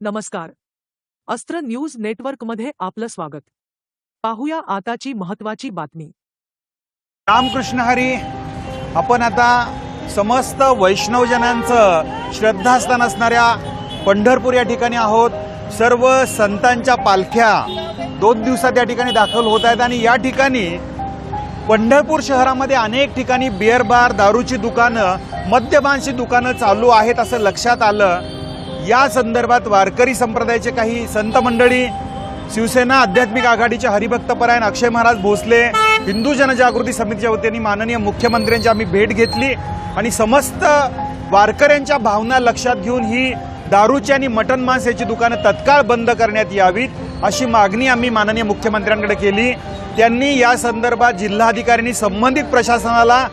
नमस्कार. अस्त्र न्यूज नेटवर्कमध्ये आपलं स्वागत. पाहूया आताची महत्वाची बातमी. रामकृष्ण हरी आपण आता समस्त वैष्णवजनांचं श्रद्धास्थान असणाऱ्या पंढरपूर या ठिकाणी आहोत. सर्व संतांच्या पालख्या दोन दिवसात या ठिकाणी दाखल होत आहेत आणि या ठिकाणी पंढरपूर शहरामध्ये अनेक ठिकाणी बिअर बार दारूची दुकानं मद्यपानची दुकानं चालू आहेत असं लक्षात आलं. या संदर्भात वारकरी संप्रदायाचे काही संत मंडळी शिवसेना आध्यात्मिक आघाडीचे हरिभक्तपरायण अक्षय महाराज भोसले हिंदू जनजागृती समितीच्या वतीने माननीय मुख्यमंत्र्यांची आम्ही भेट घेतली आणि समस्त वारकऱ्यांच्या भावना लक्षात घेऊन ही दारूची आणि मटन मांस याची दुकानं तत्काळ बंद करण्यात यावीत अशी मागणी आम्ही माननीय मुख्यमंत्र्यांकडे केली. त्यांनी या संदर्भात जिल्हाधिकाऱ्यांनी संबंधित प्रशासनाला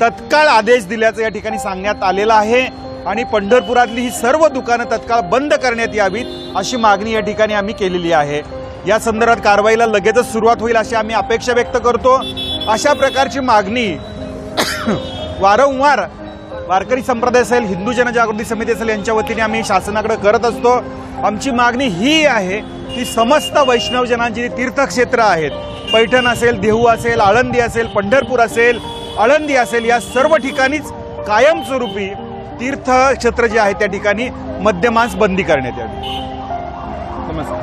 तत्काळ आदेश दिल्याचं या ठिकाणी सांगण्यात आलेलं आहे. आणि पंढरपुरातली ही सर्व दुकानं तत्काळ बंद करण्यात यावीत अशी मागणी या ठिकाणी आम्ही केलेली आहे. या संदर्भात कारवाईला लगेचच सुरुवात होईल अशी आम्ही अपेक्षा व्यक्त करतो. अशा प्रकारची मागणी वारंवार वारकरी संप्रदाय असेल हिंदू जनजागृती समिती असेल यांच्या वतीने आम्ही शासनाकडे करत असतो. आमची मागणी ही आहे की समस्त वैष्णवजनांची जी तीर्थक्षेत्र आहेत पैठण असेल देहू असेल आळंदी असेल पंढरपूर असेल आळंदी असेल या सर्व ठिकाणीच कायमस्वरूपी तीर्थक्षेत्र जे आहे त्या ठिकाणी मद्यमांस बंदी करण्यात यावी. नमस्कार.